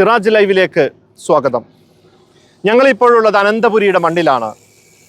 സിറാജ് ലൈവിലേക്ക് സ്വാഗതം. ഞങ്ങളിപ്പോഴുള്ളത് അനന്തപുരിയുടെ മണ്ണിലാണ്.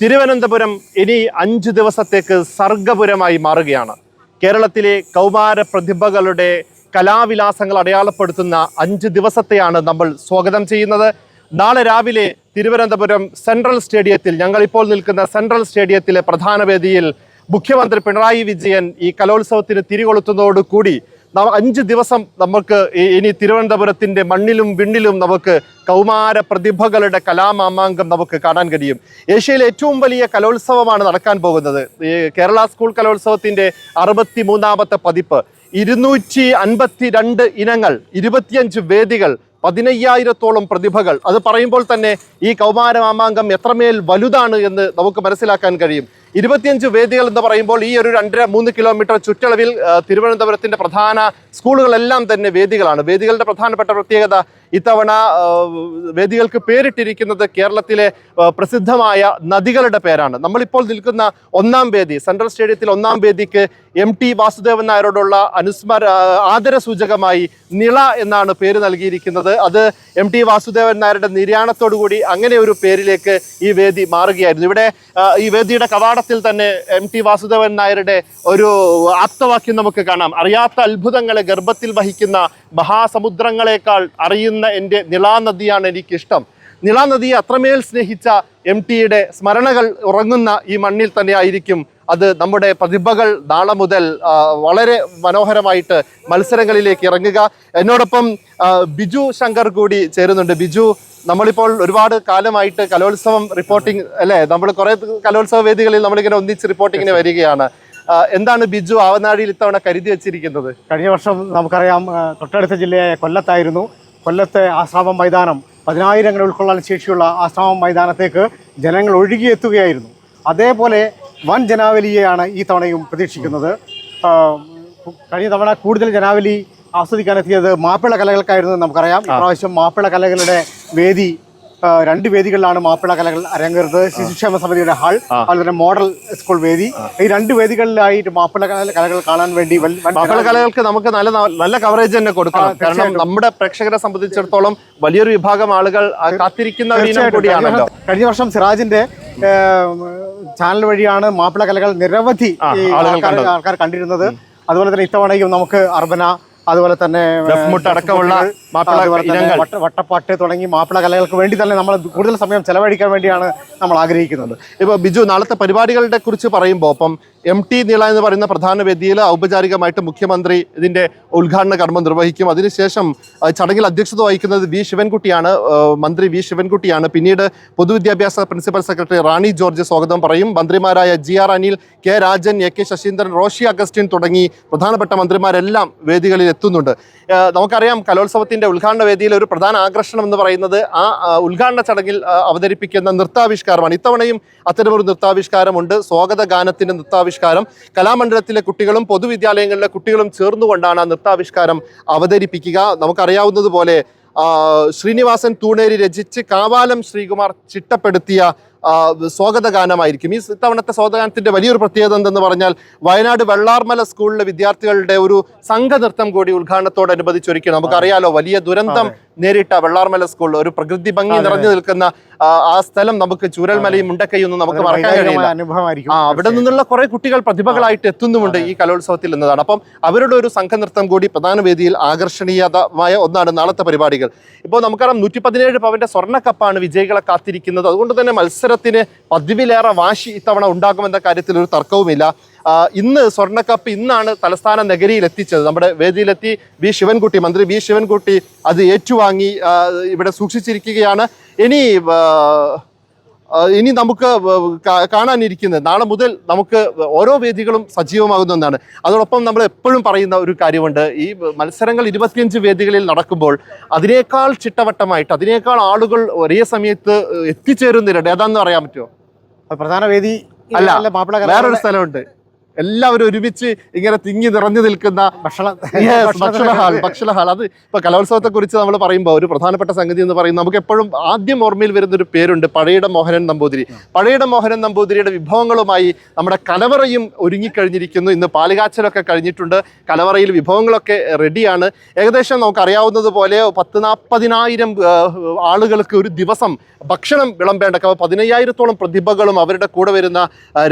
തിരുവനന്തപുരം ഇനി അഞ്ച് ദിവസത്തേക്ക് സർഗപുരമായി മാറുകയാണ്. കേരളത്തിലെ കൗമാര പ്രതിഭകളുടെ കലാവിലാസങ്ങൾ അടയാളപ്പെടുത്തുന്ന അഞ്ച് ദിവസത്തെയാണ് നമ്മൾ സ്വാഗതം ചെയ്യുന്നത്. നാളെ രാവിലെ തിരുവനന്തപുരം സെൻട്രൽ സ്റ്റേഡിയത്തിൽ ഞങ്ങളിപ്പോൾ നിൽക്കുന്ന സെൻട്രൽ സ്റ്റേഡിയത്തിലെ പ്രധാന വേദിയിൽ മുഖ്യമന്ത്രി പിണറായി വിജയൻ ഈ കലോത്സവത്തിന് തിരികൊളുത്തുന്നതോടുകൂടി അഞ്ച് ദിവസം നമുക്ക് ഇനി തിരുവനന്തപുരത്തിന്റെ മണ്ണിലും വിണ്ണിലും നമുക്ക് കൗമാര പ്രതിഭകളുടെ കലാമാമാങ്കം നമുക്ക് കാണാൻ കഴിയും. ഏഷ്യയിലെ ഏറ്റവും വലിയ കലോത്സവമാണ് നടക്കാൻ പോകുന്നത്. കേരള സ്കൂൾ കലോത്സവത്തിന്റെ അറുപത്തി മൂന്നാമത്തെ പതിപ്പ്. ഇരുന്നൂറ്റി അൻപത്തി രണ്ട് ഇനങ്ങൾ ഇരുപത്തിയഞ്ച് വേദികൾ പതിനയ്യായിരത്തോളം പ്രതിഭകൾ. അത് പറയുമ്പോൾ തന്നെ ഈ കൗമാര മാമാങ്കം എത്രമേൽ വലുതാണ് എന്ന് നമുക്ക് മനസ്സിലാക്കാൻ കഴിയും. ഇരുപത്തിയഞ്ച് വേദികൾ എന്ന് പറയുമ്പോൾ ഈ ഒരു രണ്ടര മൂന്ന് കിലോമീറ്റർ ചുറ്റളവിൽ തിരുവനന്തപുരത്തിന്റെ പ്രധാന സ്കൂളുകളെല്ലാം തന്നെ വേദികളാണ്. വേദികളുടെ പ്രധാനപ്പെട്ട പ്രത്യേകത ഇത്തവണ വേദികൾക്ക് പേരിട്ടിരിക്കുന്നത് കേരളത്തിലെ പ്രസിദ്ധമായ നദികളുടെ പേരാണ്. നമ്മളിപ്പോൾ നിൽക്കുന്ന ഒന്നാം വേദി സെൻട്രൽ സ്റ്റേഡിയത്തിൽ ഒന്നാം വേദിക്ക് എം ടി വാസുദേവൻ നായരോടുള്ള അനുസ്മര ആദര ആദരസൂചകമായി നിള എന്നാണ് പേര് നൽകിയിരിക്കുന്നത്. അത് എം ടി വാസുദേവൻ നായരുടെ നിര്യാണത്തോടു കൂടി അങ്ങനെ ഒരു പേരിലേക്ക് ഈ വേദി മാറുകയായിരുന്നു. ഇവിടെ ഈ വേദിയുടെ കവാടത്തിൽ തന്നെ എം ടി വാസുദേവൻ നായരുടെ ഒരു ആപ്തവാക്യം നമുക്ക് കാണാം. അറിയാത്ത അത്ഭുതങ്ങളെ ഗർഭത്തിൽ വഹിക്കുന്ന മഹാസമുദ്രങ്ങളെക്കാൾ അറിയുന്ന എന്റെ നിളാനദിയാണ് എനിക്കിഷ്ടം. നിളാനദിയെ അത്രമേൽ സ്നേഹിച്ച എം ടിയുടെ സ്മരണകൾ ഉറങ്ങുന്ന ഈ മണ്ണിൽ തന്നെ ആയിരിക്കും അത് നമ്മുടെ പ്രതിഭകൾ നാളെ മുതൽ വളരെ മനോഹരമായിട്ട് മത്സരങ്ങളിലേക്ക് ഇറങ്ങുക. എന്നോടൊപ്പം ബിജു ശങ്കർ കൂടി ചേരുന്നുണ്ട്. ബിജു നമ്മളിപ്പോൾ ഒരുപാട് കാലമായിട്ട് കലോത്സവം റിപ്പോർട്ടിംഗ് അല്ലേ? നമ്മൾ കുറേ കലോത്സവ വേദികളിൽ നമ്മളിങ്ങനെ ഒന്നിച്ച് റിപ്പോർട്ടിങ്ങിന് വരികയാണ്. എന്താണ് ബിജു ആവനാഴിയിൽ ഇത്തവണ കരുതി വെച്ചിരിക്കുന്നത്? കഴിഞ്ഞ വർഷം നമുക്കറിയാം തൊട്ടടുത്ത ജില്ലയായ കൊല്ലത്തായിരുന്നു. കൊല്ലത്തെ ആശ്രാമം മൈതാനം പതിനായിരങ്ങൾ ഉൾക്കൊള്ളാൻ ശേഷിയുള്ള ആശ്രാമം മൈതാനത്തേക്ക് ജനങ്ങൾ ഒഴുകിയെത്തുകയായിരുന്നു. അതേപോലെ വൻ ജനാവലിയെയാണ് ഈ തവണയും പ്രതീക്ഷിക്കുന്നത്. കഴിഞ്ഞ തവണ കൂടുതൽ ജനാവലി ആസ്വദിക്കാനെത്തിയത് മാപ്പിള കലകൾക്കായിരുന്നു നമുക്കറിയാം. ഇപ്രാവശ്യം മാപ്പിള കലകളുടെ വേദി രണ്ട് വേദികളിലാണ് മാപ്പിള കലകൾ അരങ്ങേറുന്നത്. ശിശുക്ഷേമ സമിതിയുടെ ഹാൾ അതുപോലെ തന്നെ മോഡൽ സ്കൂൾ വേദി. ഈ രണ്ട് വേദികളിലായിട്ട് മാപ്പിള കലകൾ കാണാൻ വേണ്ടി മാപ്പിള കലകൾക്ക് നമുക്ക് നല്ല നല്ല കവറേജ് തന്നെ കൊടുക്കണം. കാരണം നമ്മുടെ പ്രേക്ഷകരെ സംബന്ധിച്ചിടത്തോളം വലിയൊരു വിഭാഗം ആളുകൾ കാത്തിരിക്കുന്ന കൂടിയാണല്ലോ. വർഷം- കഴിഞ്ഞ വർഷം സിറാജിന്റെ ചാനൽ വഴിയാണ് മാപ്പിള കലകൾ നിരവധി ആൾക്കാർ കണ്ടിരുന്നത്. അതുപോലെ തന്നെ ഇത്തവണയും നമുക്ക് അർബന അതുപോലെ തന്നെ അടക്കമുള്ള മാപ്പിള ഇനങ്ങൾ. വട്ടപ്പാട്ട് തുടങ്ങി മാപ്പിള കലകൾക്ക് വേണ്ടി തന്നെ നമ്മൾ കൂടുതൽ സമയം ചെലവഴിക്കാൻ വേണ്ടിയാണ് നമ്മൾ ആഗ്രഹിക്കുന്നത്. ഇപ്പോൾ ബിജു നാളത്തെ പരിപാടികളുടെ കുറിച്ച് പറയുമ്പോൾ അപ്പം എം ടി നീള എന്ന് പറയുന്ന പ്രധാന വേദിയിൽ ഔപചാരികമായിട്ട് മുഖ്യമന്ത്രി ഇതിന്റെ ഉദ്ഘാടന കർമ്മം നിർവഹിക്കും. അതിനുശേഷം ചടങ്ങിൽ അധ്യക്ഷത വഹിക്കുന്നത് വി ശിവൻകുട്ടിയാണ്. മന്ത്രി വി ശിവൻകുട്ടിയാണ്. പിന്നീട് പൊതുവിദ്യാഭ്യാസ പ്രിൻസിപ്പൽ സെക്രട്ടറി റാണി ജോർജ് സ്വാഗതം പറയും. മന്ത്രിമാരായ G R Anil K Rajan A K Saseendran Roshi Augustine തുടങ്ങി പ്രധാനപ്പെട്ട മന്ത്രിമാരെല്ലാം വേദികളിൽ എത്തുന്നുണ്ട്. നമുക്കറിയാം നമുക്കറിയാം കലോത്സവത്തിന്റെ ഉദ്ഘാടന വേദിയിൽ ഒരു പ്രധാന ആകർഷണം എന്ന് പറയുന്നത് ആ ഉദ്ഘാടന ചടങ്ങിൽ അവതരിപ്പിക്കുന്ന നൃത്താവിഷ്കാരമാണ്. ഇത്തവണയും അത്തരമൊരു നൃത്താവിഷ്കാരമുണ്ട്. സ്വാഗത ഗാനത്തിന്റെ നൃത്താവിഷ്കാരം. കലാമണ്ഡലത്തിലെ കുട്ടികളും പൊതുവിദ്യാലയങ്ങളിലെ കുട്ടികളും ചേർന്നുകൊണ്ടാണ് ആ നൃത്താവിഷ്കാരം അവതരിപ്പിക്കുക. നമുക്കറിയാവുന്നതുപോലെ ശ്രീനിവാസൻ തൂണേരി രചിച്ച് കാവാലം ശ്രീകുമാർ ചിട്ടപ്പെടുത്തിയ ആ, സ്വാഗത ഗാനമായിരിക്കും. ഈ ഇത്തവണത്തെ സ്വാഗതഗാനത്തിന്റെ വലിയൊരു പ്രത്യേകത എന്തെന്ന് പറഞ്ഞാൽ വയനാട് വെള്ളാർമല സ്കൂളിലെ വിദ്യാർത്ഥികളുടെ ഒരു സംഘനൃത്തം കൂടി ഉദ്ഘാടനത്തോടനുബന്ധിച്ചൊരുക്കി നമുക്കറിയാലോ വലിയ ദുരന്തം നേരിട്ട വെള്ളാർമല സ്കൂൾ ഒരു പ്രകൃതി ഭംഗി നിറഞ്ഞു നിൽക്കുന്ന ആ, സ്ഥലം നമുക്ക് ചൂരൽമലയും മുണ്ടക്കൈയൊന്നും നമുക്ക് മറക്കാൻ കഴിയില്ല. ആ അവിടെ നിന്നുള്ള കുറെ കുട്ടികൾ പ്രതിഭകളായിട്ട് എത്തുന്നുമുണ്ട് ഈ കലോത്സവത്തിൽ എന്നതാണ്. അപ്പം അവരുടെ ഒരു സംഘനൃത്തം കൂടി പ്രധാന വേദിയിൽ ആകർഷണീയമായ ഒന്നാണ് നാളത്തെ പരിപാടികൾ. ഇപ്പോൾ നമുക്കറിയാം നൂറ്റി പതിനേഴ് പവന്റെ സ്വർണക്കപ്പാണ് വിജയികളെ കാത്തിരിക്കുന്നത്. അതുകൊണ്ട് തന്നെ മത്സരത്തിന് പതിവിലേറെ വാശി ഇത്തവണ ഉണ്ടാകുമെന്ന കാര്യത്തിൽ ഒരു തർക്കവുമില്ല. ഇന്ന് സ്വർണക്കപ്പ് ഇന്നാണ് തലസ്ഥാന നഗരിയിൽ എത്തിച്ചത്. നമ്മുടെ വേദിയിലെത്തി വി ശിവൻകുട്ടി മന്ത്രി വി ശിവൻകുട്ടി അത് ഏറ്റുവാങ്ങി ഇവിടെ സൂക്ഷിച്ചിരിക്കുകയാണ്. ഇനി ഇനി നമുക്ക് കാണാനിരിക്കുന്നത് നാളെ മുതൽ നമുക്ക് ഓരോ വേദികളും സജീവമാകുന്ന ഒന്നാണ്. അതോടൊപ്പം നമ്മൾ എപ്പോഴും പറയുന്ന ഒരു കാര്യമുണ്ട്. ഈ മത്സരങ്ങൾ ഇരുപത്തിയഞ്ച് വേദികളിൽ നടക്കുമ്പോൾ അതിനേക്കാൾ ചിട്ടവട്ടമായിട്ട് അതിനേക്കാൾ ആളുകൾ ഒരേ സമയത്ത് എത്തിച്ചേരുന്നില്ല ഏതാണെന്ന് പറയാൻ പറ്റുമോ? പ്രധാന വേദി അല്ല, മാപ്പിള വേറൊരു സ്ഥലമുണ്ട്. എല്ലാവരും ഒരുമിച്ച് ഇങ്ങനെ തിങ്ങി നിറഞ്ഞു നിൽക്കുന്ന ഭക്ഷണ ഹാൾ. ഭക്ഷണ ഹാൾ. അത് ഇപ്പൊ കലോത്സവത്തെ കുറിച്ച് നമ്മൾ പറയുമ്പോൾ ഒരു പ്രധാനപ്പെട്ട സംഗതി എന്ന് പറയുന്നത് നമുക്ക് എപ്പോഴും ആദ്യം ഓർമ്മയിൽ വരുന്ന ഒരു പേരുണ്ട് പഴയുടെ മോഹനൻ നമ്പൂതിരി. പഴയുടെ മോഹനൻ നമ്പൂതിരിയുടെ വിഭവങ്ങളുമായി നമ്മുടെ കലവറയും ഒരുങ്ങിക്കഴിഞ്ഞിരിക്കുന്നു. ഇന്ന് പാലുകാച്ചലൊക്കെ കഴിഞ്ഞിട്ടുണ്ട്. കലവറയിൽ വിഭവങ്ങളൊക്കെ റെഡിയാണ്. ഏകദേശം നമുക്ക് പോലെ പത്ത് നാൽപ്പതിനായിരം ആളുകൾക്ക് ഒരു ദിവസം ഭക്ഷണം വിളമ്പേണ്ട പതിനയ്യായിരത്തോളം പ്രതിഭകളും അവരുടെ കൂടെ വരുന്ന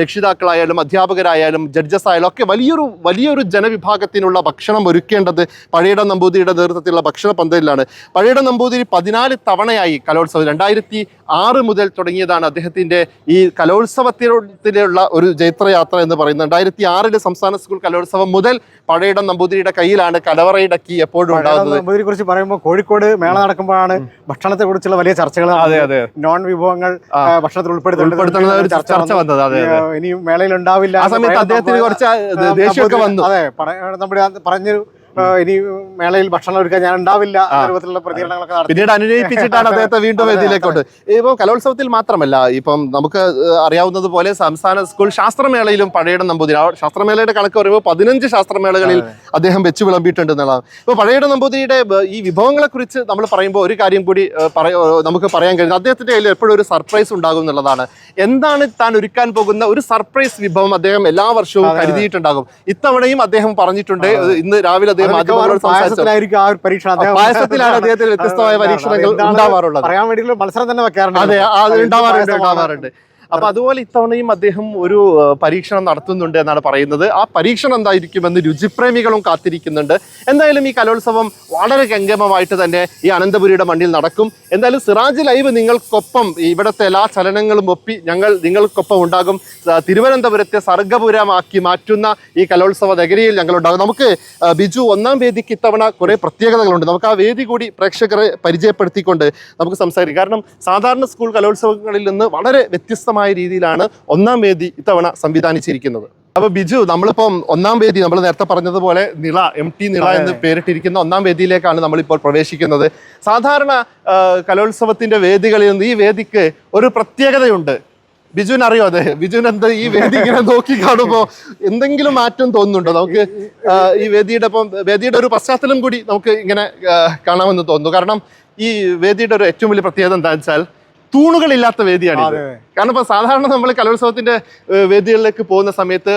രക്ഷിതാക്കളായാലും അധ്യാപകരായാലും ജഡ്ജസ് ആയാലും ഒക്കെ വലിയൊരു വലിയൊരു ജനവിഭാഗത്തിനുള്ള ഭക്ഷണം ഒരുക്കേണ്ടത് പഴയട നമ്പൂതിരിയുടെ നേതൃത്വത്തിലുള്ള ഭക്ഷണ പന്തലിലാണ്. പഴയട നമ്പൂതിരി പതിനാല് തവണയായി കലോത്സവം രണ്ടായിരത്തി ആറ് മുതൽ തുടങ്ങിയതാണ് അദ്ദേഹത്തിന്റെ ഈ കലോത്സവത്തിലുള്ള ഒരു ജൈത്രയാത്ര എന്ന് പറയുന്നത്. രണ്ടായിരത്തി ആറിലെ സംസ്ഥാന സ്കൂൾ കലോത്സവം മുതൽ പഴയടം നമ്പൂതിരിയുടെ കയ്യിലാണ് കലവറയുടെ കീ എപ്പോഴും ഉണ്ടാകുന്നത്. നമ്പൂതിരി കുറിച്ച് പറയുമ്പോൾ കോഴിക്കോട് മേള നടക്കുമ്പോഴാണ് ഭക്ഷണത്തെ കുറിച്ചുള്ള വലിയ ചർച്ചകൾ അതെ അതെ നോൺ വിഭവങ്ങൾ ഭക്ഷണത്തിൽ ഉൾപ്പെടുത്തി ഉൾപ്പെടുത്തുന്ന ഒരു ചർച്ച ചർച്ച വന്നു. വന്നത്. അതെ ഇനി മേളയിൽ ഉണ്ടാവില്ല ആ സമയത്ത് പറയാൻ അദ്ദേഹത്തിന് കുറച്ച് ദേഷ്യമൊക്കെ വന്നു. അതെ നമ്മുടെ ഇനി മേളയിൽ ഭക്ഷണം ഒരുക്കാൻ ഞാൻ ഉണ്ടാവില്ല രൂപത്തിലുള്ള പ്രതികരണങ്ങളൊക്കെ പിന്നീട് അനുനയിപ്പിച്ചിട്ടാണ് അദ്ദേഹത്തെ വീണ്ടും ഇതിലേക്കോട്ട് ഇപ്പം കലോത്സവത്തിൽ മാത്രമല്ല ഇപ്പം നമുക്ക് അറിയാവുന്നത് പോലെ സംസ്ഥാന സ്കൂൾ ശാസ്ത്രമേളയിലും പഴയടം നമ്പൂതിരി. ശാസ്ത്രമേളയുടെ കണക്ക് പറയുമ്പോൾ പതിനഞ്ച് ശാസ്ത്രമേളകളിൽ അദ്ദേഹം വെച്ച് വിളമ്പിയിട്ടുണ്ട് എന്നുള്ളതാണ് ഇപ്പോൾ പഴയടം നമ്പൂതിരിയുടെ ഈ വിഭവങ്ങളെ കുറിച്ച് നമ്മൾ പറയുമ്പോൾ ഒരു കാര്യം കൂടി നമുക്ക് പറയാൻ കഴിയുന്നത് അദ്ദേഹത്തിന്റെ കയ്യിൽ എപ്പോഴും ഒരു സർപ്രൈസ് ഉണ്ടാകും എന്നുള്ളതാണ്. എന്താണ് താൻ ഒരുക്കാൻ പോകുന്ന ഒരു സർപ്രൈസ് വിഭവം അദ്ദേഹം എല്ലാ വർഷവും കരുതിയിട്ടുണ്ടാകും. ഇത്തവണയും അദ്ദേഹം പറഞ്ഞിട്ടുണ്ട് ഇന്ന് രാവിലെ പായസത്തിലാണ് അദ്ദേഹത്തിന് വ്യത്യസ്തമായ. പരീക്ഷണങ്ങൾ ഉണ്ടാവാറുള്ളത്. പറയാൻ വേണ്ടിയിട്ടുള്ള മത്സരം തന്നെ വെക്കാറുണ്ട്. അത് ഉണ്ടാവാറുണ്ട്. ഉണ്ടാവാറുണ്ട്. അപ്പൊ അതുപോലെ ഇത്തവണയും അദ്ദേഹം ഒരു പരീക്ഷണം നടത്തുന്നുണ്ട് എന്നാണ് പറയുന്നത്. ആ പരീക്ഷണം എന്തായിരിക്കുമെന്ന് രുചിപ്രേമികളും കാത്തിരിക്കുന്നുണ്ട്. എന്തായാലും ഈ കലോത്സവം വളരെ ഗംഗമമായിട്ട് തന്നെ ഈ അനന്തപുരിയുടെ മണ്ണിൽ നടക്കും. എന്തായാലും സിറാജ് ലൈവ് നിങ്ങൾക്കൊപ്പം ഇവിടുത്തെ എല്ലാ ചലനങ്ങളും ഒപ്പി ഞങ്ങൾ നിങ്ങൾക്കൊപ്പം ഉണ്ടാകും. തിരുവനന്തപുരത്തെ സർഗപുരമാക്കി മാറ്റുന്ന ഈ കലോത്സവ നഗരിയിൽ ഞങ്ങൾ ഉണ്ടാകും നമുക്ക് ബിജു ഒന്നാം വേദിക്ക് ഇത്തവണ കുറേ പ്രത്യേകതകളുണ്ട്. നമുക്ക് ആ വേദി കൂടി പ്രേക്ഷകരെ പരിചയപ്പെടുത്തിക്കൊണ്ട് നമുക്ക് സംസാരിക്കാം. കാരണം സാധാരണ സ്കൂൾ കലോത്സവങ്ങളിൽ നിന്ന് വളരെ വ്യത്യസ്തമായ രീതിയിലാണ് ഒന്നാം വേദി ഇത്തവണ സംവിധാനിച്ചിരിക്കുന്നത്. അപ്പൊ ബിജു നമ്മളിപ്പം ഒന്നാം വേദി നമ്മൾ നേരത്തെ പറഞ്ഞതുപോലെ നിള എം ടി നിള എന്ന് പേരിട്ടിരിക്കുന്ന ഒന്നാം വേദിയിലേക്കാണ് നമ്മളിപ്പോൾ പ്രവേശിക്കുന്നത്. സാധാരണ കലോത്സവത്തിന്റെ വേദികളിൽ നിന്ന് ഈ വേദിക്ക് ഒരു പ്രത്യേകതയുണ്ട്. ബിജുവിന് അറിയോ അതെ? ബിജുവിന് എന്താ ഈ വേദി ഇങ്ങനെ നോക്കി കാണുമ്പോൾ എന്തെങ്കിലും മാറ്റം തോന്നുന്നുണ്ടോ? നമുക്ക് ഈ വേദിയുടെ ഇപ്പം വേദിയുടെ ഒരു പശ്ചാത്തലം കൂടി നമുക്ക് ഇങ്ങനെ കാണാമെന്ന് തോന്നുന്നു. കാരണം ഈ വേദിയുടെ ഒരു ഏറ്റവും വലിയ പ്രത്യേകത എന്താ വെച്ചാൽ തൂണുകളില്ലാത്ത വേദിയാണ് കാരണം ഇപ്പൊ സാധാരണ നമ്മൾ കലോത്സവത്തിന്റെ വേദികളിലേക്ക് പോകുന്ന സമയത്ത്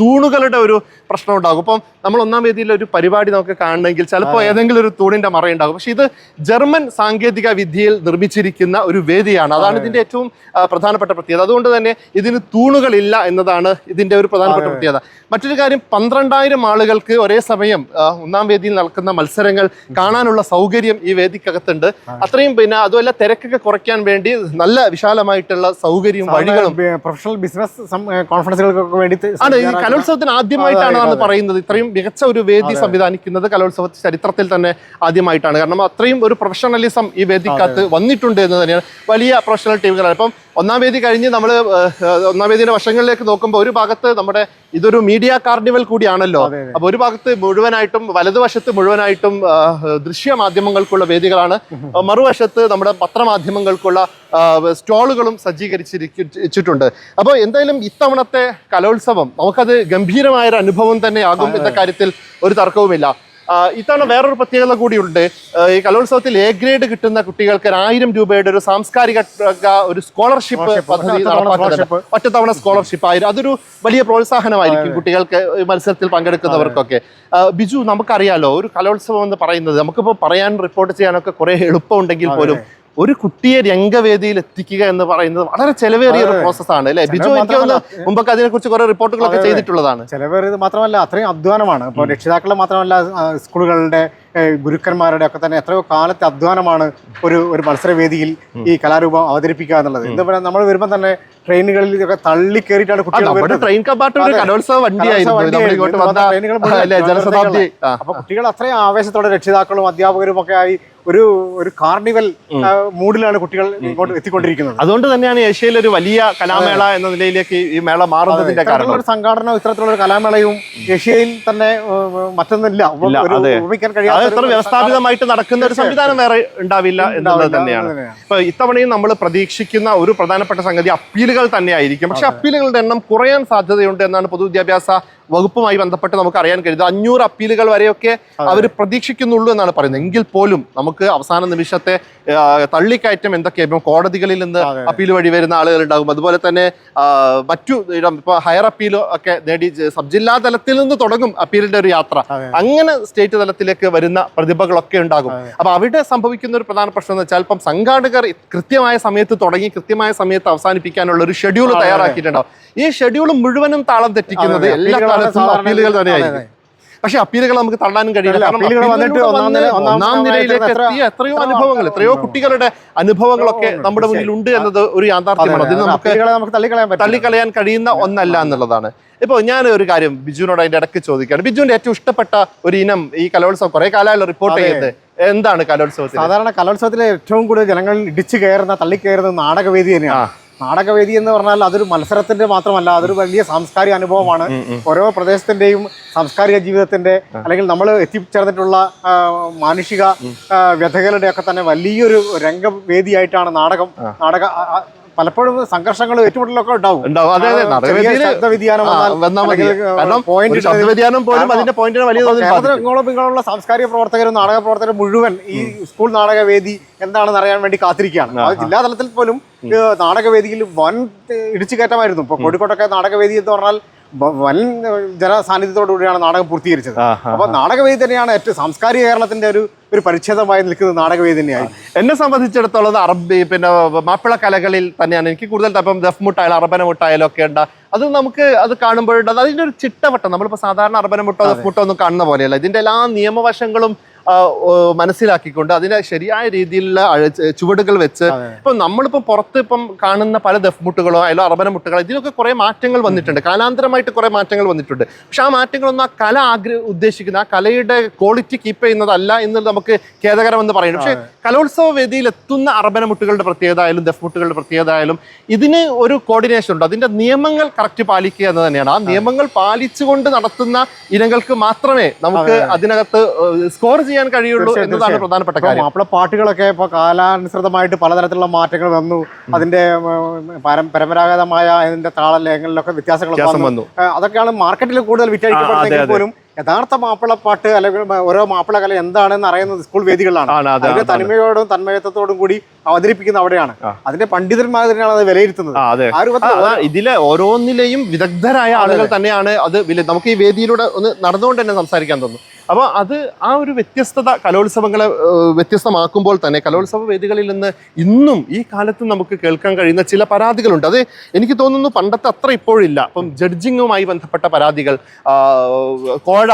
തൂണുകളുടെ ഒരു പ്രശ്നം ഉണ്ടാകും. അപ്പം നമ്മൾ ഒന്നാം വേദിയിൽ ഒരു പരിപാടി നമുക്ക് കാണണമെങ്കിൽ ചിലപ്പോൾ ഏതെങ്കിലും ഒരു തൂണിന്റെ മറയുണ്ടാകും. പക്ഷെ ഇത് ജർമ്മൻ സാങ്കേതിക വിദ്യയിൽ നിർമ്മിച്ചിരിക്കുന്ന ഒരു വേദിയാണ്. അതാണ് ഇതിന്റെ ഏറ്റവും പ്രധാനപ്പെട്ട പ്രത്യേകത. അതുകൊണ്ട് തന്നെ ഇതിന് തൂണുകളില്ല എന്നതാണ് ഇതിന്റെ ഒരു പ്രധാനപ്പെട്ട പ്രത്യേകത. മറ്റൊരു കാര്യം പന്ത്രണ്ടായിരം ആളുകൾക്ക് ഒരേ സമയം ഒന്നാം വേദിയിൽ നടക്കുന്ന മത്സരങ്ങൾ കാണാനുള്ള സൗകര്യം ഈ വേദിക്കകത്തുണ്ട്. അത്രയും പിന്നെ അതുമല്ല തിരക്കൊക്കെ കുറയ്ക്കാൻ വേണ്ടി നല്ല വിശാലമായിട്ടുള്ള സൗകര്യവും വഴികളും. പ്രൊഫഷണൽ ബിസിനസ് കോൺഫറൻസുകൾക്കൊക്കെ വേണ്ടി ആണ് ഈ കലോത്സവത്തിന് ആദ്യമായിട്ടാണ് നമ്മൾ പറയുന്നത്. ഇത്രയും മികച്ച ഒരു വേദി സംവിധാനിക്കുന്നത് കലോത്സവ ചരിത്രത്തിൽ തന്നെ ആദ്യമായിട്ടാണ്. കാരണം അത്രയും ഒരു പ്രൊഫഷണലിസം ഈ വേദിക്കകത്ത് വന്നിട്ടുണ്ട് എന്ന് തന്നെയാണ് വലിയ പ്രൊഫഷണൽ ടീമുകളാണ് ഇപ്പം ഒന്നാം വേദി കഴിഞ്ഞ് നമ്മൾ ഒന്നാം വേദിയുടെ വശങ്ങളിലേക്ക് നോക്കുമ്പോൾ ഒരു ഭാഗത്ത് നമ്മുടെ ഇതൊരു മീഡിയ കാർണിവൽ കൂടിയാണല്ലോ. അപ്പൊ ഒരു ഭാഗത്ത് മുഴുവനായിട്ടും വലതുവശത്ത് മുഴുവനായിട്ടും ദൃശ്യ മാധ്യമങ്ങൾക്കുള്ള വേദികളാണ്. മറുവശത്ത് നമ്മുടെ പത്രമാധ്യമങ്ങൾക്കുള്ള സ്റ്റോളുകളും സജ്ജീകരിച്ചിരിച്ചിട്ടുണ്ട്. അപ്പോൾ എന്തായാലും ഇത്തവണത്തെ കലോത്സവം നമുക്കത് ഗംഭീരമായൊരു അനുഭവം തന്നെയാകും എന്ന കാര്യത്തിൽ ഒരു തർക്കവുമില്ല. ഇത്തവണ വേറൊരു പ്രത്യേകത കൂടിയുണ്ട്. ഈ കലോത്സവത്തിൽ എ ഗ്രേഡ് കിട്ടുന്ന കുട്ടികൾക്ക് ആയിരം രൂപയുടെ ഒരു സാംസ്കാരിക ഒരു സ്കോളർഷിപ്പ് പദ്ധതി ഒറ്റത്തവണ സ്കോളർഷിപ്പ് ആയിരുന്നു അതൊരു വലിയ പ്രോത്സാഹനമായിരിക്കും കുട്ടികൾക്ക് ഈ മത്സരത്തിൽ പങ്കെടുക്കുന്നവർക്കൊക്കെ. ബിജു നമുക്കറിയാലോ ഒരു കലോത്സവം എന്ന് പറയുന്നത് നമുക്കിപ്പോൾ പറയാൻ റിപ്പോർട്ട് ചെയ്യാനൊക്കെ കുറെ എളുപ്പമുണ്ടെങ്കിൽ പോലും ഒരു കുട്ടിയെ രംഗവേദിയിൽ എത്തിക്കുക എന്ന് പറയുന്നത് വളരെ ചെലവേറിയ ഒരു. പ്രോസസ്സാണ് അല്ലെ ബിജു എനിക്ക് തോന്നുന്നു അതിനെ കുറിച്ച് അതിനെക്കുറിച്ച് കുറെ റിപ്പോർട്ടുകളൊക്കെ. ചെയ്തിട്ടുള്ളതാണ് ചെലവേറിയത് മാത്രമല്ല അത്രയും അധ്വാനമാണ് ഇപ്പോൾ രക്ഷിതാക്കളെ മാത്രമല്ല സ്കൂളുകളുടെ ഗുരുക്കന്മാരുടെ ഒക്കെ തന്നെ എത്രയോ കാലത്തെ അധ്വാനമാണ് ഒരു ഒരു മത്സരവേദിയിൽ ഈ കലാരൂപം അവതരിപ്പിക്കുക എന്നുള്ളത്. എന്താ പറയുക നമ്മൾ വരുമ്പോൾ തന്നെ ട്രെയിനുകളിൽ ഒക്കെ തള്ളി കയറിയിട്ടാണ് കുട്ടികൾ. ട്രെയിൻ വണ്ടിയായിരുന്നു. അപ്പൊ കുട്ടികൾ അത്രയും ആവേശത്തോടെ രക്ഷിതാക്കളും അധ്യാപകരും ഒക്കെ ആയി ഒരു ഒരു കാർണിവൽ മൂഡിലാണ് കുട്ടികൾ ഇങ്ങോട്ട് എത്തിക്കൊണ്ടിരിക്കുന്നത്. അതുകൊണ്ട് തന്നെയാണ് ഏഷ്യയിൽ ഒരു വലിയ കലാമേള എന്ന നിലയിലേക്ക് ഈ മേള മാറുന്നതിന്റെ കാരണം. ഒരു സംഘാടനം ഇത്തരത്തിലുള്ള ഒരു കലാമേളയും ഏഷ്യയിൽ തന്നെ മറ്റൊന്നില്ല ഉപയോഗിക്കാൻ കഴിയാത്ത അത് എത്ര വ്യവസ്ഥാപിതമായിട്ട് നടക്കുന്ന ഒരു സംവിധാനം വേറെ ഉണ്ടാവില്ല എന്നുള്ളത് തന്നെയാണ്. ഇപ്പൊ ഇത്തവണയും നമ്മൾ പ്രതീക്ഷിക്കുന്ന ഒരു പ്രധാനപ്പെട്ട സംഗതി അപ്പീലുകൾ തന്നെയായിരിക്കും. പക്ഷെ അപ്പീലുകളുടെ എണ്ണം കുറയാൻ സാധ്യതയുണ്ട് എന്നാണ് പൊതുവിദ്യാഭ്യാസ വകുപ്പുമായി ബന്ധപ്പെട്ട് നമുക്ക് അറിയാൻ കഴിയുന്നത്. അഞ്ഞൂറ് അപ്പീലുകൾ വരെയൊക്കെ അവർ പ്രതീക്ഷിക്കുന്നുള്ളൂ എന്നാണ് പറയുന്നത്. എങ്കിൽ പോലും നമുക്ക് അവസാന നിമിഷത്തെ തള്ളിക്കയറ്റം എന്തൊക്കെയാണ് ഇപ്പം കോടതികളിൽ നിന്ന് അപ്പീൽ വഴി വരുന്ന ആളുകൾ ഉണ്ടാകും. അതുപോലെ തന്നെ മറ്റു ഇപ്പൊ ഹയർ അപ്പീൽ ഒക്കെ നേടി സബ് ജില്ലാ തലത്തിൽ നിന്ന് തുടങ്ങും അപ്പീലിന്റെ ഒരു യാത്ര. അങ്ങനെ സ്റ്റേറ്റ് തലത്തിലേക്ക് വരുന്ന പ്രതിഭകളൊക്കെ ഉണ്ടാകും. അപ്പൊ അവിടെ സംഭവിക്കുന്ന ഒരു പ്രധാന പ്രശ്നം എന്ന് വെച്ചാൽ ഇപ്പം സംഘാടകർ കൃത്യമായ സമയത്ത് തുടങ്ങി കൃത്യമായ സമയത്ത് അവസാനിപ്പിക്കാനുള്ള ഒരു ഷെഡ്യൂൾ. തയ്യാറാക്കിയിട്ടുണ്ടാവും. ഈ ഷെഡ്യൂൾ മുഴുവനും താളം തെറ്റിക്കുന്നത് എല്ലാ കാലത്തും അപ്പീലുകൾ തന്നെയായിരിക്കും. പക്ഷെ അപ്പീലുകൾ നമുക്ക് തള്ളാനും കഴിയില്ല. ഒന്നാം നിലയിലേക്ക് എത്തിയ എത്രയോ അനുഭവങ്ങൾ എത്രയോ കുട്ടികളുടെ അനുഭവങ്ങളൊക്കെ നമ്മുടെ മുന്നിൽ ഉണ്ട് എന്നത് ഒരു യാഥാർത്ഥ്യമാണ്. അതിന് നമുക്ക് തള്ളിക്കളയാൻ കഴിയുന്ന ഒന്നല്ല എന്നുള്ളതാണ്. ഇപ്പോൾ ഞാൻ ഒരു കാര്യം ബിജുവിനോട് അതിന്റെ ഇടയ്ക്ക് ചോദിക്കുകയാണ്. ബിജുവിന്റെ ഏറ്റവും ഇഷ്ടപ്പെട്ട ഒരു ഇനം ഈ കലോത്സവം കുറെ കാലമായാലും റിപ്പോർട്ട്. ചെയ്യുന്നത് എന്താണ് കലോത്സവത്തിൽ സാധാരണ കലോത്സവത്തിലെ ഏറ്റവും കൂടുതൽ ജനങ്ങൾ ഇടിച്ചു കയറുന്ന തള്ളിക്കയറുന്ന നാടകവേദി തന്നെയാണ്. നാടകവേദി എന്ന് പറഞ്ഞാൽ അതൊരു മത്സരത്തിന്റെ മാത്രമല്ല അതൊരു വലിയ സാംസ്കാരിക അനുഭവമാണ്. ഓരോ പ്രദേശത്തിന്റെയും സാംസ്കാരിക ജീവിതത്തിന്റെ അല്ലെങ്കിൽ നമ്മൾ എത്തിച്ചേർന്നിട്ടുള്ള മാനുഷിക ആ, വ്യഥകളുടെ ഒക്കെ തന്നെ വലിയൊരു രംഗവേദിയായിട്ടാണ് നാടകം നാടക പലപ്പോഴും സംഘർഷങ്ങളും ഏറ്റുമുട്ടലൊക്കെ ഉണ്ടാവും. ഉണ്ടാവും. അതെ അതെ. ശബ്ദവ്യതിയാനം പോലും അതിന്റെ പോയിന്റിന് വലിയ. ഇങ്ങോളം ഇങ്ങോളം സാംസ്കാരിക പ്രവർത്തകരും നാടക പ്രവർത്തകരും മുഴുവൻ ഈ സ്കൂൾ നാടകവേദി എന്താണെന്ന് അറിയാൻ വേണ്ടി കാത്തിരിക്കുകയാണ്. അത് ജില്ലാ തലത്തിൽ പോലും നാടകവേദിയിൽ വൻ ഇടിച്ചു കയറ്റമായിരുന്നു. ഇപ്പൊ കോഴിക്കോട്ടൊക്കെ നാടകവേദി എന്ന് പറഞ്ഞാൽ വൻ ജനസാന്നിധ്യത്തോടുകൂടിയാണ് നാടകം പൂർത്തീകരിച്ചത്. അപ്പോൾ നാടകവേദി തന്നെയാണ് ഏറ്റവും സാംസ്കാരിക കേരളത്തിന്റെ ഒരു ഒരു പരിച്ഛേദമായി നിൽക്കുന്ന നാടകവേദി തന്നെയായി. എന്നെ സംബന്ധിച്ചിടത്തോളം അറബി പിന്നെ മാപ്പിള കലകളിൽ തന്നെയാണ് എനിക്ക് കൂടുതൽ ഇപ്പം ദഫ് മുട്ടായാലും അറബന മുട്ടായാലും ഒക്കെ ഉണ്ട്. അത് നമുക്ക് അത് കാണുമ്പോഴുണ്ട്. അതിന്റെ ഒരു ചിട്ടവട്ടം. നമ്മളിപ്പോൾ സാധാരണ അറബന മുട്ടോ ദഫ് മുട്ടോ ഒന്നും കാണുന്ന പോലെയല്ല. ഇതിന്റെ എല്ലാ നിയമവശങ്ങളും മനസ്സിലാക്കിക്കൊണ്ട് അതിനെ ശരിയായ രീതിയിലുള്ള ചുവടുകൾ വെച്ച് ഇപ്പം നമ്മളിപ്പോ പുറത്ത് ഇപ്പം കാണുന്ന പല ദഫ് മുട്ടുകളോ അല്ലെങ്കിൽ അറബന മുട്ടുകളോ ഇതിനൊക്കെ കുറെ മാറ്റങ്ങൾ വന്നിട്ടുണ്ട്. കാലാന്തരമായിട്ട് കുറെ മാറ്റങ്ങൾ വന്നിട്ടുണ്ട്. പക്ഷെ ആ മാറ്റങ്ങളൊന്നും ആ കല ആഗ്രഹ ഉദ്ദേശിക്കുന്ന ആ കലയുടെ ക്വാളിറ്റി കീപ്പ് ചെയ്യുന്നതല്ല എന്ന് നമുക്ക് ഖേദകരമെന്ന് പറയുന്നു. പക്ഷേ കലോത്സവ വേദിയിൽ എത്തുന്ന അറബന മുട്ടുകളുടെ പ്രത്യേകത ആയാലും ദഫ് മുട്ടുകളുടെ പ്രത്യേകത ആയാലും ഇതിന് ഒരു കോർഡിനേഷൻ ഉണ്ട്. അതിന്റെ നിയമങ്ങൾ കറക്റ്റ് പാലിക്കുക എന്ന് തന്നെയാണ്. ആ നിയമങ്ങൾ പാലിച്ചുകൊണ്ട് നടത്തുന്ന ഇനങ്ങൾക്ക് മാത്രമേ നമുക്ക് അതിനകത്ത് സ്കോർ ചെയ്യാൻ കഴിയുള്ളൂ എന്നതാണ് പ്രധാനപ്പെട്ട കാര്യം. മാപ്പിള പാട്ടുകളൊക്കെ ഇപ്പൊ കാലാനുസൃതമായിട്ട് പലതരത്തിലുള്ള മാറ്റങ്ങൾ വന്നു. അതിന്റെ പരമ്പരാഗതമായ അതിന്റെ താളലയങ്ങളിലൊക്കെ വ്യത്യാസങ്ങൾ വന്നു. അതൊക്കെയാണ് മാർക്കറ്റിൽ കൂടുതൽ വിറ്റഴിക്കപ്പെടുന്നെങ്കിൽ. പോലും യഥാർത്ഥ മാപ്പിളപ്പാട്ട് അല്ലെങ്കിൽ ഓരോ മാപ്പിള കല എന്താണെന്ന് അറിയുന്നത് സ്കൂൾ വേദികളാണ് അതിന്റെ. തനിമയോടും തന്മയത്വത്തോടും കൂടി അവതരിപ്പിക്കുന്ന അവിടെയാണ്. അതിന്റെ പണ്ഡിതന്മാർ തന്നെയാണ് അത് വിലയിരുത്തുന്നത്. ഇതിലെ ഓരോന്നിലെയും വിദഗ്ധരായ ആളുകൾ തന്നെയാണ് അത് നമുക്ക് ഈ വേദിയിലൂടെ ഒന്ന് നടന്നുകൊണ്ട് തന്നെ സംസാരിക്കാൻ തോന്നുന്നു. അപ്പോൾ അത് ആ ഒരു വ്യത്യസ്തത കലോത്സവങ്ങളെ വ്യത്യസ്തമാക്കുമ്പോൾ തന്നെ കലോത്സവ വേദികളിൽ നിന്ന് ഇന്നും ഈ കാലത്ത് നമുക്ക് കേൾക്കാൻ കഴിയുന്ന ചില പരാതികളുണ്ട്. അത് എനിക്ക് തോന്നുന്നു പണ്ടത്തെ അത്ര ഇപ്പോഴില്ല. അപ്പം ജഡ്ജിങ്ങുമായി ബന്ധപ്പെട്ട പരാതികൾ കോഴ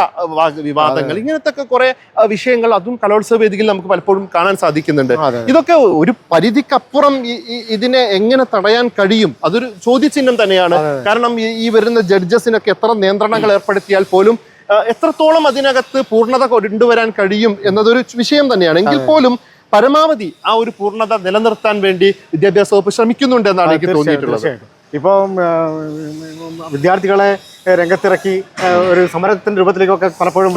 വിവാദങ്ങൾ ഇങ്ങനത്തെ ഒക്കെ കുറെ വിഷയങ്ങൾ അതും കലോത്സവ വേദികളിൽ നമുക്ക് പലപ്പോഴും കാണാൻ സാധിക്കുന്നുണ്ട്. ഇതൊക്കെ ഒരു പരിധിക്കപ്പുറം ഇതിനെ എങ്ങനെ തടയാൻ കഴിയും? അതൊരു ചോദ്യചിഹ്നം തന്നെയാണ്. കാരണം ഈ- വരുന്ന ജഡ്ജസിനൊക്കെ എത്ര നിയന്ത്രണങ്ങൾ ഏർപ്പെടുത്തിയാൽ പോലും എത്രത്തോളം അതിനകത്ത് പൂർണത കൊണ്ടുവരാൻ കഴിയും എന്നതൊരു വിഷയം തന്നെയാണ്. എങ്കിൽ പോലും പരമാവധി ആ ഒരു പൂർണത നിലനിർത്താൻ വേണ്ടി വിദ്യാഭ്യാസ വകുപ്പ് ശ്രമിക്കുന്നുണ്ട് എന്നാണ് എനിക്ക് തോന്നിയിട്ടുള്ളത്. തീർച്ചയായും. ഇപ്പം വിദ്യാർത്ഥികളെ രംഗത്തിറക്കി ഒരു സമരത്തിന്റെ രൂപത്തിലേക്കൊക്കെ പലപ്പോഴും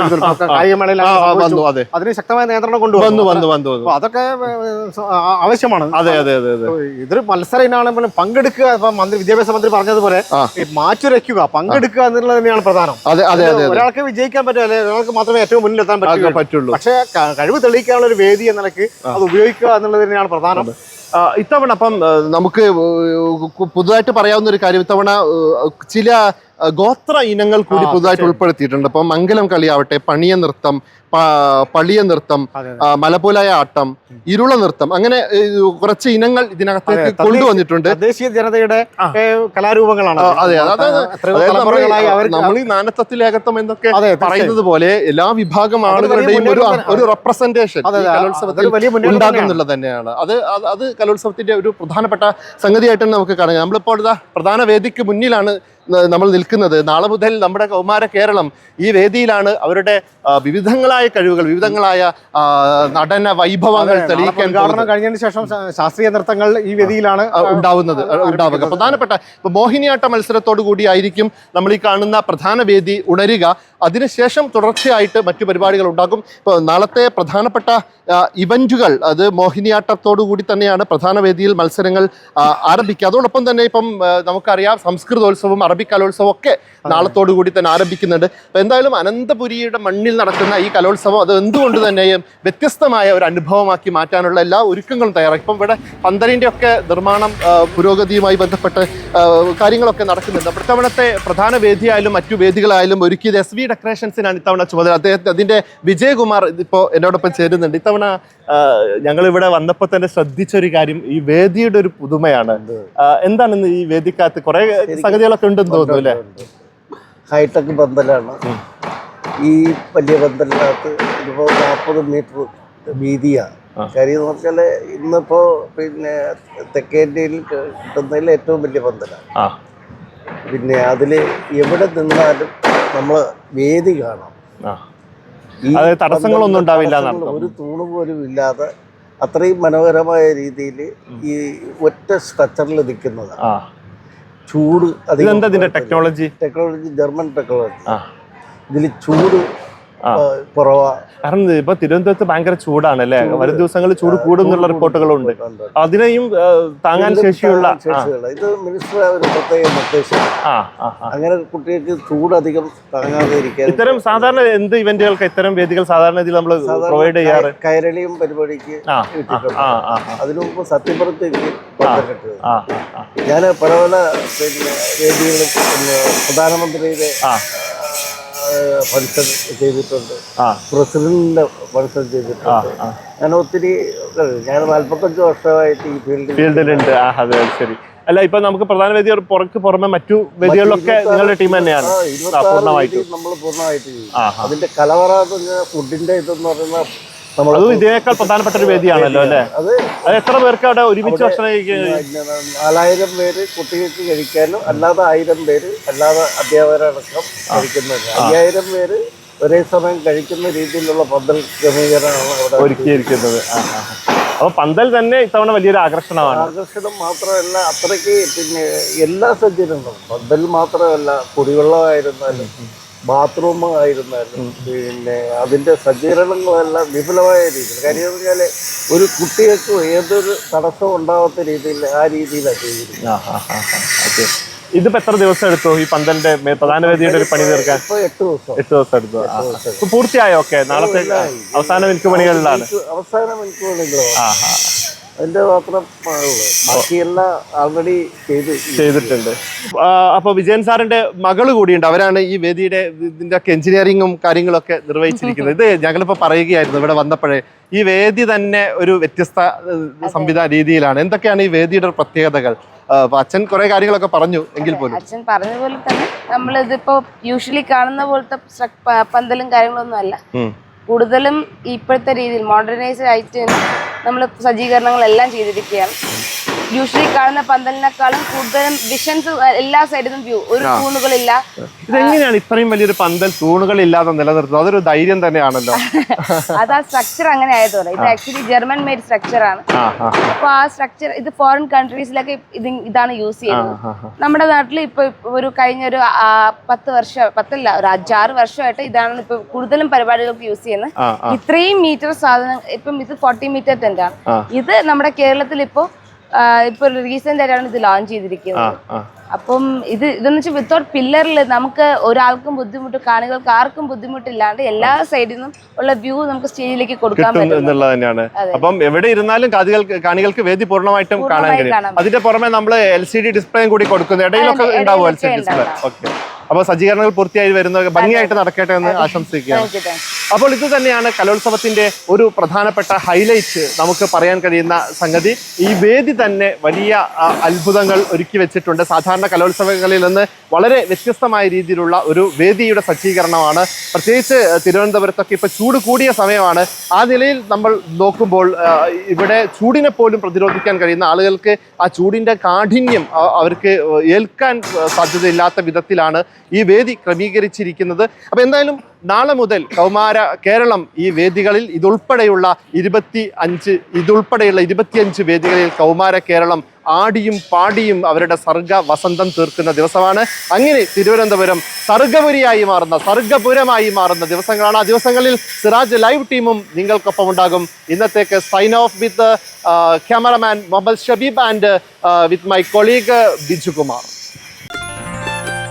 കായികമേളയിൽ അതിന് ശക്തമായ നിയന്ത്രണം കൊണ്ടുവന്നു. അതൊക്കെ ആവശ്യമാണ്. അതെ അതെ അതെ ഇതൊരു മത്സര ഇനാണെങ്കിലും പങ്കെടുക്കുക ഇപ്പൊ മന്ത്രി വിദ്യാഭ്യാസ മന്ത്രി പറഞ്ഞതുപോലെ മാറ്റുരയ്ക്കുക പങ്കെടുക്കുക എന്നുള്ളത് തന്നെയാണ് പ്രധാനം. അതെ അതെ അതെ അതെ. ഒരാൾക്ക് വിജയിക്കാൻ പറ്റും അല്ലെ ഒരാൾക്ക് മാത്രമേ ഏറ്റവും മുന്നിൽ എത്താൻ പറ്റുള്ളൂ. പക്ഷേ കഴിവ് തെളിയിക്കാനുള്ള ഒരു വേദി എന്ന നിലയ്ക്ക് അത് ഉപയോഗിക്കുക എന്നുള്ളത് തന്നെയാണ് പ്രധാനം. ഇത്തവണ അപ്പം നമുക്ക് പുതുതായിട്ട് പറയാവുന്ന ഒരു കാര്യം ഇത്തവണ ചില ഗോത്ര ഇനങ്ങൾ കൂടി പുതുതായിട്ട് ഉൾപ്പെടുത്തിയിട്ടുണ്ട്. അപ്പൊ മംഗലം കളിയാവട്ടെ പണിയ നൃത്തം പളിയ നൃത്തം മലപോലായ ആട്ടം ഇരുള നൃത്തം അങ്ങനെ കുറച്ച് ഇനങ്ങൾ ഇതിനകത്തേക്ക് കൊണ്ടുവന്നിട്ടുണ്ട്. ദേശീയ ജനതയുടെ കലാരൂപങ്ങളാണ് അതെ. അതായത് നമ്മൾ ഈ നാനത്വത്തിൽ നാനത്വത്തിലേകത്വം എന്നൊക്കെ പറയുന്നത് പോലെ എല്ലാ വിഭാഗം ആളുകളുടെയും ഒരു ഒരു റെപ്രസെന്റേഷൻ കലോത്സവത്തിൽ ഉണ്ടാകുന്നുള്ള തന്നെയാണ്. അത് അത് കലോത്സവത്തിന്റെ ഒരു പ്രധാനപ്പെട്ട സംഗതിയായിട്ടാണ് നമുക്ക് കാണുക നമ്മളിപ്പോൾ പ്രധാന വേദിക്ക് മുന്നിലാണ് നമ്മൾ നിൽക്കുന്നത്. നാളെ മുതൽ നമ്മുടെ കൗമാര കേരളം ഈ വേദിയിലാണ് അവരുടെ വിവിധങ്ങളായ കഴിവുകൾ വിവിധങ്ങളായ നടന വൈഭവങ്ങൾ തെളിയിക്കാൻ കാരണം കഴിഞ്ഞതിന് ശേഷം ശാസ്ത്രീയ നൃത്തങ്ങൾ ഈ വേദിയിലാണ് ഉണ്ടാവുന്നത് ഉണ്ടാവുക. പ്രധാനപ്പെട്ട ഇപ്പൊ മോഹിനിയാട്ട മത്സരത്തോടു കൂടിയായിരിക്കും നമ്മൾ ഈ കാണുന്ന പ്രധാന വേദി ഉണരുക. അതിനുശേഷം തുടർച്ചയായിട്ട് മറ്റു പരിപാടികൾ ഉണ്ടാകും. ഇപ്പോൾ നാളത്തെ പ്രധാനപ്പെട്ട ഇവന്റുകൾ ഇവന്റുകൾ അത് മോഹിനിയാട്ടത്തോടു കൂടി തന്നെയാണ് പ്രധാന വേദിയിൽ മത്സരങ്ങൾ ആരംഭിക്കുക. അതോടൊപ്പം തന്നെ ഇപ്പം നമുക്കറിയാം സംസ്കൃതോത്സവം അറബി കലോത്സവം ഒക്കെ നാളത്തോടു കൂടി തന്നെ ആരംഭിക്കുന്നുണ്ട്. അപ്പൊ എന്തായാലും അനന്തപുരിയുടെ മണ്ണിൽ നടക്കുന്ന ഈ കലോത്സവം അത് എന്തുകൊണ്ട് തന്നെയും വ്യത്യസ്തമായ ഒരു അനുഭവമാക്കി മാറ്റാനുള്ള എല്ലാ ഒരുക്കങ്ങളും തയ്യാറാക്കി. ഇപ്പം ഇവിടെ പന്തലിന്റെ ഒക്കെ നിർമ്മാണം പുരോഗതിയുമായി ബന്ധപ്പെട്ട് കാര്യങ്ങളൊക്കെ നടക്കുന്നുണ്ട്. അപ്പോൾ ഇത്തവണത്തെ പ്രധാന വേദിയായാലും മറ്റു വേദികളായാലും ഒരുക്കിയത് എസ് വി ഡെക്കറേഷൻസിനാണ് ഇത്തവണ ചുമതല. അദ്ദേഹത്തെ അതിന്റെ വിജയകുമാർ ഇപ്പോൾ എന്നോടൊപ്പം ചേരുന്നുണ്ട്. ഇത്തവണ ഞങ്ങൾ ഇവിടെ വന്നപ്പോൾ തന്നെ ശ്രദ്ധിച്ച ഒരു കാര്യം ഈ വേദിയുടെ ഒരു പുതുമയാണ്. എന്താണെന്ന് എന്താണ് ഈ വേദിക്കകത്ത് കുറെ സംഗതികളൊക്കെ ഉണ്ടെന്ന് തോന്നുന്നു അല്ലേ? ഹൈടെക് പന്തലാണ് ഈ വലിയ പന്തലിനകത്ത് ഇതിപ്പോൾ നാൽപ്പത് മീറ്റർ വീതിയാണ്. കാര്യം എന്ന് വെച്ചാൽ ഇന്നിപ്പോൾ പിന്നെ തെക്കേ ഇന്ത്യയിൽ കിട്ടുന്നതിൽ ഏറ്റവും വലിയ പന്തലാണ് പിന്നെ അതിൽ എവിടെ നിന്നാലും നമ്മൾ വേദി കാണാം അതായത് തടസ്സങ്ങളൊന്നും ഉണ്ടാവില്ല ഒരു തൂണ് പോലും ഇല്ലാതെ അത്രയും മനോഹരമായ രീതിയിൽ ഈ ഒറ്റ സ്ട്രക്ചറിൽ നിൽക്കുന്നത് ചൂട് ഇതെന്താ ടെക്നോളജി ടെക്നോളജി ജർമ്മൻ ടെക്നോളജി ഇതിൽ ചൂട് കുറവാ. കാരണം ഇപ്പൊ തിരുവനന്തപുരത്ത് ഭയങ്കര ചൂടാണ് അല്ലെ? വരും ദിവസങ്ങളിൽ ചൂട് കൂടുന്നുള്ള റിപ്പോർട്ടുകളുണ്ട്. അതിനെയും താങ്ങാൻ ശേഷിയുള്ള ഇത് മിനിസ്റ്റർ ഒരു പ്രത്യേക നിർദ്ദേശം. അങ്ങനെ കുട്ടികൾക്ക് ചൂട് അധികം താങ്ങാതെ ഇരിക്കാൻ ഇത്തരം സാധാരണ എന്ത് ഇവന്റുകൾക്ക് ഇത്തരം വേദികൾ സാധാരണ ഇതിൽ നമ്മൾ പ്രൊവൈഡ് ചെയ്യാറ്? കൈരളിയും പരിപാടിക്ക് അതിനു മുമ്പ് ആ ഞാൻ പല പല പിന്നെ വേദികളും പ്രധാനമന്ത്രിയുടെ ആ. ഫംഗ്ഷൻ ചെയ്തിട്ടുണ്ട്. പ്രസിഡന്റിന്റെ ഫംഗ്ഷൻ ചെയ്തിട്ടുണ്ട്. ഞാൻ ഒത്തിരി ഞാൻ നാല്പത്തഞ്ച് വർഷമായിട്ട് ഈ ഫീൽഡിൽ ഫീൽഡിലുണ്ട്. അതെ ശരി. അല്ല ഇപ്പൊ നമുക്ക് പ്രധാന വേദി പുറക്ക് പുറമെ മറ്റു വേദികളിലൊക്കെ നിങ്ങളുടെ ടീം തന്നെയാണ്. പൂർണമായിട്ട്. നമ്മൾ പൂർണമായിട്ട് അതിന്റെ കലവറ ഫുഡിന്റെ ഇതെന്ന് പറയുന്ന അതും ഇതിനേക്കാൾ പ്രധാനപ്പെട്ട ഒരു വേദിയാണല്ലോ അല്ലേ? അത് എത്ര പേർക്ക് അവിടെ ഒരുമിച്ച് ഭക്ഷണം നാലായിരം പേര് കുട്ടികൾക്ക് കഴിക്കാനും അല്ലാതെ ആയിരം പേര് അല്ലാതെ അധ്യാപകരടക്കം കഴിക്കുന്നുണ്ട് അയ്യായിരം പേര് ഒരേ സമയം കഴിക്കുന്ന രീതിയിലുള്ള പന്തൽ ക്രമീകരണമാണ് അവിടെ ഒരുക്കിയിരിക്കുന്നത്. അപ്പൊ പന്തൽ തന്നെ ഇത്തവണ വലിയൊരു ആകർഷണമാണ്. ആകർഷണം മാത്രമല്ല അത്രയ്ക്ക് പിന്നെ എല്ലാ സജ്ജനങ്ങളും പന്തൽ മാത്രമല്ല കുടിവെള്ളമായിരുന്നാലും ബാത്റൂം ആയിരുന്നാലും പിന്നെ അതിന്റെ സജ്ജീകരണങ്ങളെല്ലാം വിപുലമായ രീതിയിൽ. കാര്യം എന്ന് വെച്ചാൽ ഒരു കുട്ടികൾക്ക് ഏതൊരു തടസ്സവും ഉണ്ടാവാത്ത രീതിയിൽ ആ രീതിയിലാണ് ചെയ്തിരിക്കുന്നത്. ഇതിപ്പോ എത്ര ദിവസം എടുത്തു ഈ പന്തലിന്റെ പ്രധാന വേദിയുടെ ഒരു പണി തീർക്കാൻ? എട്ട് ദിവസം. എട്ട് ദിവസം എടുത്തു. പൂർത്തിയായോ? ഓക്കെ നാളത്തെ അവസാന മിനിറ്റ് പണികളിലാണ്. അവസാന മിനിറ്റ് പണികളോ ആ. അതിന്റെ മാത്രം ഉള്ളൂ ബാക്കിയെല്ലാം ആൾറെഡി ചെയ്ത് ചെയ്തിട്ടുണ്ട്. അപ്പോൾ അപ്പൊ വിജയൻ സാറിന്റെ മകൾ കൂടിയുണ്ട്. അവരാണ് ഈ വേദിയുടെ ഇതിന്റെ ഒക്കെ എഞ്ചിനീയറിംഗും കാര്യങ്ങളൊക്കെ നിർവഹിച്ചിരിക്കുന്നത്. ഇത് ഞങ്ങളിപ്പോ പറയുകയായിരുന്നു ഇവിടെ വന്നപ്പോഴേ. ഈ വേദി തന്നെ ഒരു വ്യത്യസ്ത സംവിധാന രീതിയിലാണ്. എന്തൊക്കെയാണ് ഈ വേദിയുടെ പ്രത്യേകതകൾ? അച്ഛൻ കുറെ കാര്യങ്ങളൊക്കെ പറഞ്ഞു എങ്കിൽ പോലും. അച്ഛൻ പറഞ്ഞ പോലെ തന്നെ നമ്മൾ ഇതിപ്പോ യൂഷ്വലി കാണുന്ന പോലത്തെ പന്തലും കാര്യങ്ങളൊന്നും അല്ല. കൂടുതലും ഇപ്പോഴത്തെ രീതിയിൽ മോഡേണൈസ്ഡ് ആയിട്ട് നമ്മൾ സജ്ജീകരണങ്ങളെല്ലാം ചെയ്തിരിക്കുകയാണ്. യൂഷ്വലി കാണുന്ന പന്തലിനേക്കാളും കൂടുതലും വിഷൻസ് എല്ലാ സൈഡിലും വ്യൂ ഒരു തൂണുകളില്ല. ഇതെങ്ങനെയാണ് ഇത്രയും വലിയൊരു പന്തൽ തൂണുകളില്ലാതെ നിലനിർത്തുന്നത്? അതൊരു ധൈര്യം തന്നെയാണല്ലോ. അത് ആ സ്ട്രക്ചർ അങ്ങനെ ആയതുപോലെ ഇത് ആക്ച്വലി ജർമ്മൻ മെയ്ഡ് സ്ട്രക്ചർ ആണ്. അപ്പൊ ആ സ്ട്രക്ചർ ഇത് ഫോറിൻ കൺട്രീസിലൊക്കെ ഇത് ഇതാണ് യൂസ് ചെയ്യുന്നത്. നമ്മുടെ നാട്ടിൽ ഇപ്പൊ ഒരു കഴിഞ്ഞ ഒരു പത്ത് വർഷം പത്തല്ല ഒരു അഞ്ചാറ് വർഷമായിട്ട് ഇതാണ് ഇപ്പൊ കൂടുതലും പരിപാടികൾക്ക് യൂസ് ചെയ്യുന്നത്. ആ ഇത്രയും മീറ്റർ സാധനം ഇപ്പം ഇത് ഫോർട്ടി മീറ്റർ ടെന്റ് ആണ്. ഇത് നമ്മുടെ കേരളത്തിൽ ഇപ്പോ ഇപ്പൊ റീസെന്റ് ആയിട്ടാണ് ഇത് ലോഞ്ച് ചെയ്തിരിക്കുന്നത്. അപ്പം ഇത് ഇതെന്ന് വെച്ചാൽ വിത്തൗട്ട് പില്ലറിൽ നമുക്ക് ഒരാൾക്കും ബുദ്ധിമുട്ട് കാണികൾക്ക് ആർക്കും ബുദ്ധിമുട്ടില്ലാണ്ട് എല്ലാ സൈഡിൽ നിന്നും ഉള്ള വ്യൂ നമുക്ക് സ്റ്റേജിലേക്ക് കൊടുക്കാൻ പറ്റും. എന്നുള്ളത് തന്നെയാണ്. അപ്പം എവിടെ ഇരുന്നാലും കാണികൾക്ക് കാണികൾക്ക് വേദി പൂർണമായിട്ടും കാണാൻ കഴിയും. അതിന്റെ പുറമെ നമ്മൾ എൽ സി ഡി ഡിസ്പ്ലേയും കൂടി കൊടുക്കുന്നു. ഇടയിലൊക്കെ ഉണ്ടാവും L C D display okay അപ്പോൾ സജ്ജീകരണങ്ങൾ പൂർത്തിയായി വരുന്ന ഭംഗിയായിട്ട് നടക്കട്ടെ എന്ന് ആശംസിക്കുകയാണ്. അപ്പോൾ ഇത് തന്നെയാണ് കലോത്സവത്തിന്റെ ഒരു പ്രധാനപ്പെട്ട ഹൈലൈറ്റ് നമുക്ക് പറയാൻ കഴിയുന്ന സംഗതി. ഈ വേദി തന്നെ വലിയ അത്ഭുതങ്ങൾ ഒരുക്കി വെച്ചിട്ടുണ്ട്. സാധാരണ കലോത്സവങ്ങളിൽ നിന്ന് വളരെ വ്യത്യസ്തമായ രീതിയിലുള്ള ഒരു വേദിയുടെ സജ്ജീകരണമാണ്. പ്രത്യേകിച്ച് തിരുവനന്തപുരത്തൊക്കെ ഇപ്പോൾ ചൂട് കൂടിയ സമയമാണ്. ആ നിലയിൽ നമ്മൾ നോക്കുമ്പോൾ ഇവിടെ ചൂടിനെ പോലും പ്രതിരോധിക്കാൻ കഴിയുന്ന ആളുകൾക്ക് ആ ചൂടിന്റെ കാഠിന്യം അവർക്ക് ഏൽക്കാൻ സാധ്യതയില്ലാത്ത വിധത്തിലാണ് ഈ വേദി ക്രമീകരിച്ചിരിക്കുന്നത്. അപ്പോൾ എന്തായാലും നാളെ മുതൽ കൗമാര കേരളം ഈ വേദികളിൽ ഇതുൾപ്പെടെയുള്ള ഇരുപത്തി അഞ്ച് ഇതുൾപ്പെടെയുള്ള ഇരുപത്തിയഞ്ച് വേദികളിൽ കൗമാര കേരളം ആടിയും പാടിയും അവരുടെ സർഗ വസന്തം തീർക്കുന്ന ദിവസമാണ്. അങ്ങനെ തിരുവനന്തപുരം സർഗപുരിയായി മാറുന്ന സർഗപുരമായി മാറുന്ന ദിവസങ്ങളാണ്. ആ ദിവസങ്ങളിൽ സിറാജ് ലൈവ് ടീമും നിങ്ങൾക്കൊപ്പം ഉണ്ടാകും. ഇന്നത്തേക്ക് sign off with cameraman Muhammad Shabeeb and with my colleague Bijukumar.